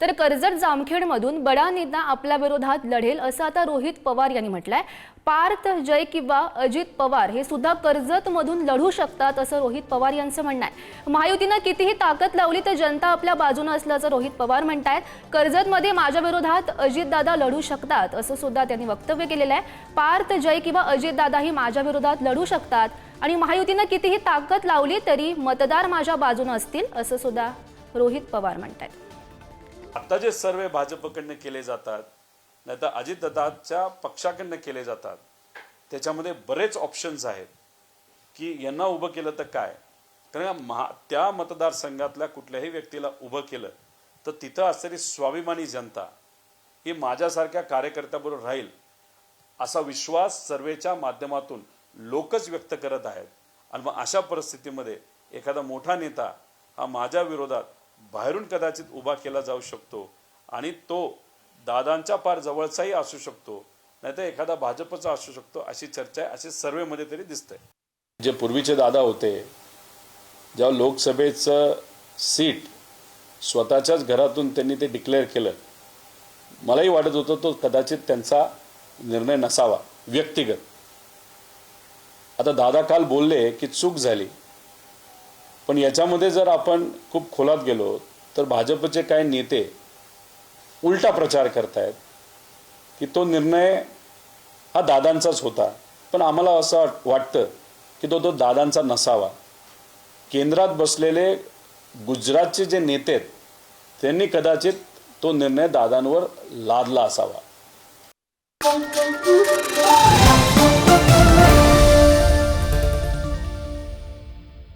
तर कर्जत जामखेडमधून बडा नेता आपल्या विरोधात लढेल असं आता रोहित पवार यांनी म्हटलंय. पार्थ जय किंवा अजित पवार हे सुद्धा कर्जतमधून लढू शकतात असं रोहित पवार यांचं म्हणणं आहे. महायुतीनं कितीही ताकद लावली तर जनता आपल्या बाजूनं असल्याचं रोहित पवार म्हणतायत. कर्जतमध्ये माझ्या विरोधात अजितदादा लढू शकतात असं सुद्धा त्यांनी वक्तव्य केलेलं आहे. पार्थ जय किंवा अजितदादा ही माझ्या विरोधात लढू शकतात आणि महायुतीनं कितीही ताकद लावली तरी मतदार माझ्या बाजूनं असतील असं सुद्धा रोहित पवार म्हणतायत. आता जे सर्वे भाजपकडनं केले जातात नाही तर अजितदादाच्या पक्षाकडनं केले जातात त्याच्यामध्ये बरेच ऑप्शन्स आहेत. की यांना उभं केलं तर काय? कारण महा त्या मतदारसंघातल्या कुठल्याही व्यक्तीला उभं केलं तर तिथं असणारी स्वाभिमानी जनता ही माझ्यासारख्या कार्यकर्त्याबरोबर राहील असा विश्वास सर्वेच्या माध्यमातून लोकच व्यक्त करत आहेत. आणि मग अशा परिस्थितीमध्ये एखादा मोठा नेता हा माझ्या विरोधात बाहेरून कदाचित उभा केला जाऊ शकतो आणि तो दादांच्या फार जवळचाही असू शकतो नाहीतर एखादा भाजपचा असू शकतो अशी चर्चा आहे असे सर्वेमध्ये तरी दिसतंय. जे पूर्वीचे दादा होते जेव्हा लोकसभेचं सीट स्वतःच्याच घरातून त्यांनी ते डिक्लेअर केलं मलाही वाटत होतं तो कदाचित त्यांचा निर्णय नसावा व्यक्तिगत. आता दादा काल बोलले की चूक झाली. पण याच्यामध्ये जर आपण खूप खोलात गेलो तर भाजपचे काही नेते उलटा प्रचार करतायत की तो निर्णय हा दादांचाच होता. पण आम्हाला असं वाटतं की तो तो दादांचा नसावा. केंद्रात बसलेले गुजरातचे जे नेते आहेत त्यांनी कदाचित तो निर्णय दादांवर लादला असावा.